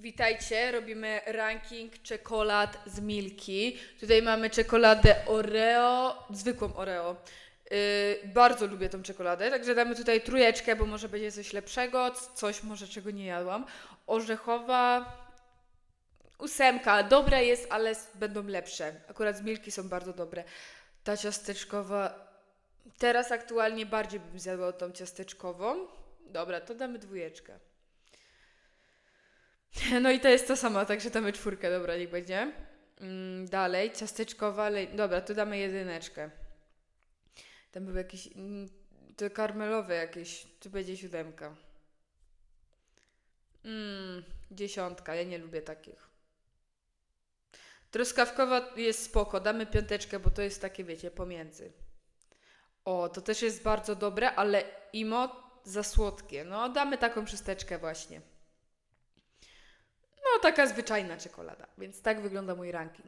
Witajcie, robimy ranking czekolad z Milki. Tutaj mamy czekoladę Oreo, zwykłą Oreo. Yy, bardzo lubię tą czekoladę, także damy tutaj trójeczkę, bo może będzie coś lepszego, coś może czego nie jadłam. Orzechowa ósemka, dobra jest, ale będą lepsze. Akurat z Milki są bardzo dobre. Ta ciasteczkowa, teraz aktualnie bardziej bym zjadła tą ciasteczkową. Dobra, to damy dwójeczkę. No i to jest to samo, także damy czwórkę, dobra, niech będzie. Mm, dalej, ciasteczkowa, ale dobra, tu damy jedyneczkę. Tam był jakiś, mm, to karmelowe jakieś, tu będzie siódemka. Mm, dziesiątka, ja nie lubię takich. Truskawkowa jest spoko, damy piąteczkę, bo to jest takie, wiecie, pomiędzy. O, to też jest bardzo dobre, ale imo za słodkie. No, damy taką szósteczkę właśnie. Taka zwyczajna czekolada, więc tak wygląda mój ranking.